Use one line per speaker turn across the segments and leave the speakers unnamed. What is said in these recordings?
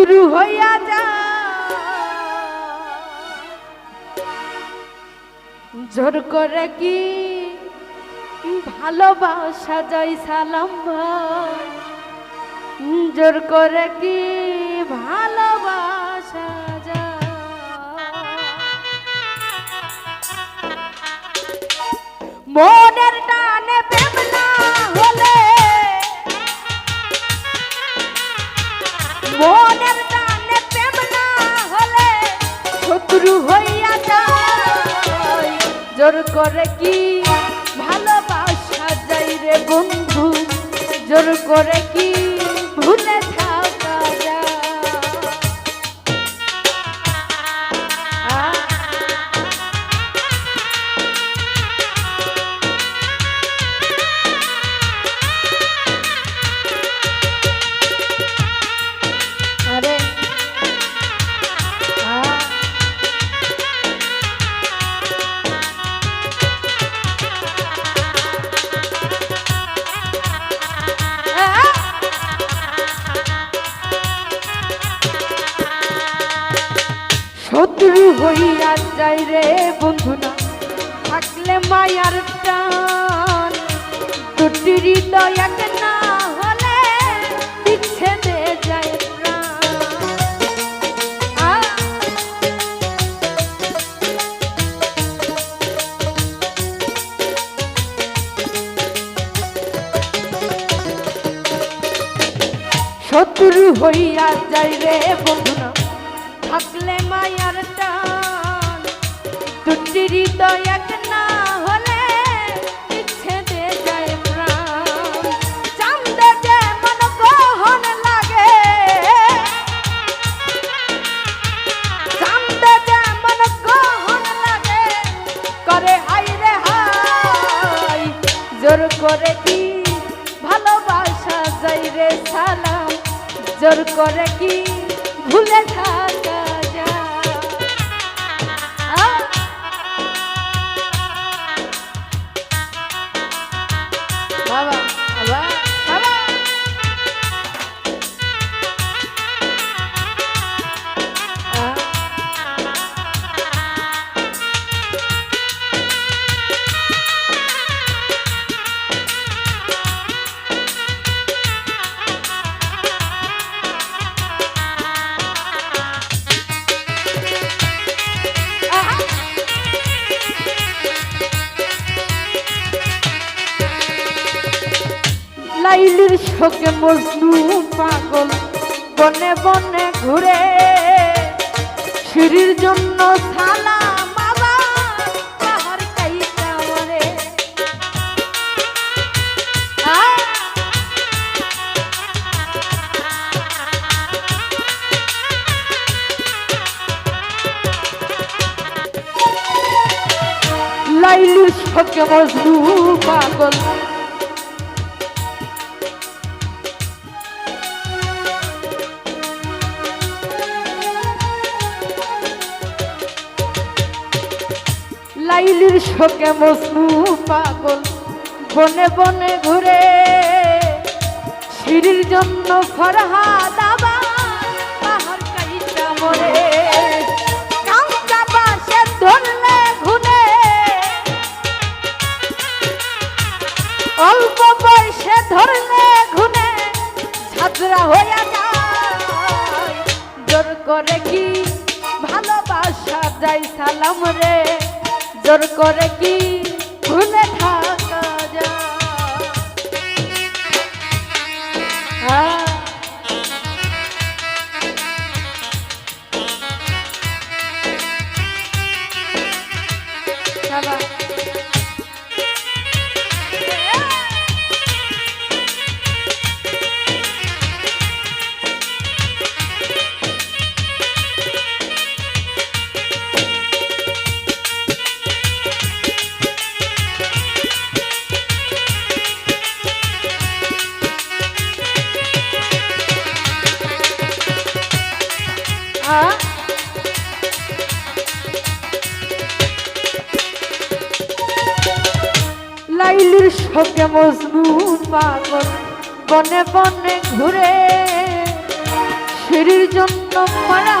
শত্রু হইয়া যা। জোর করে কি ভালোবাসা যায় সালাম জোর করে কি ভালোবাসা মনের টানে শত্রু হইয়া যায়। জোর করে কি ভালোবাসা যাই রে বন্ধু? জোর করে কি ভুলে হইয়া যাই রে বন্ধু না থাকলে মায়ার টান। দুটি হৃদয় এক না হলে বিচ্ছেদে যায় শত্রু হইয়া যাই রে বন্ধুনা থাকলে মায়ার টান। দুটি হৃদয় এক না হলে বিচ্ছেদে যায় প্রাণ। চান্দে যেমন গ্রহণ লাগে, চান্দে যেমন গ্রহণ লাগে, করে হাই রে হাই, জোর করে কি ভালোবাসা যাই রে সালাম? জোর করে কি ভুলে যায় লাইলির শোকে মজনু পাগল বনে বনে ঘুরে। সিঁড়ির জন্য আ লাইলির শোকে মজনু পাগল শোকে মজনু পাগল, বনে বনে ঘুরে। সিঁড়ির জন্য ফরহাদ আবার পাহাড় কাইটা মরে। ঘুনে অল্প বয়সে ধরলে ঘুনে ছাত্রা হইয়া যায়। জোর করে কি ভালোবাসা যাই সালাম রে? জোর করে কি ভুলে থাকা? লাইলির শোকে মজনু পাগল, বনে বনে ঘুরে। সিঁড়ির জন্য মারা।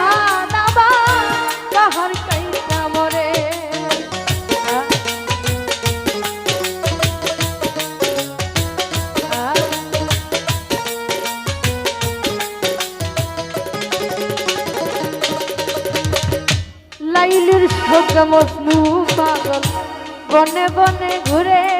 লাইলির শোক মজনু পাগল, বনে বনে ঘুরে।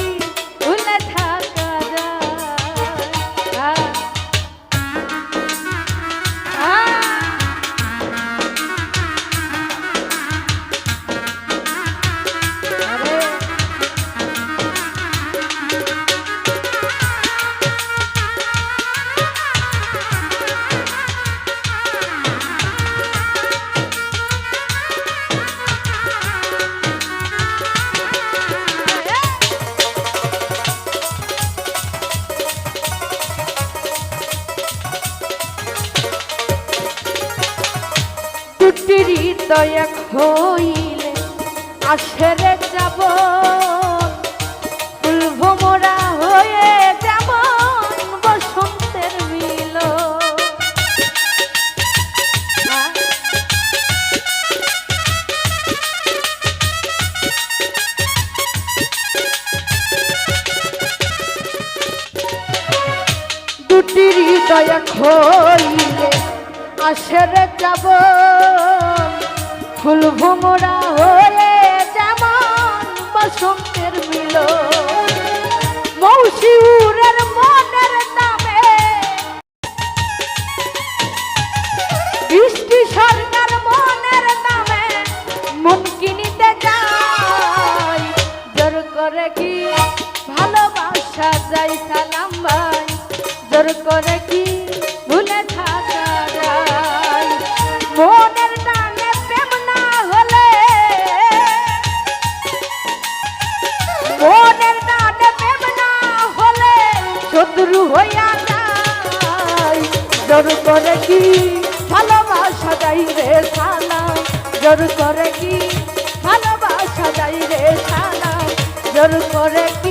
দুটি হৃদয় এক হইলে আসরে যাব। ফুলভোমরা হয়ে যেমন বসন্তের মিল। দুটি হৃদয় এক আসরে যাব। ফুল ভোমরা হয়ে যেমন বসন্তের মিল মৌসিউরের মনের দামে বৃষ্টি সরকার মনের দামে মন কিনিতে যাই। জোর করে কি ভালোবাসা যাই সালাম ভাই? জোর করে কি জোর করে কি? ভালোবাসা যাই রে ছানা জোর করে কি?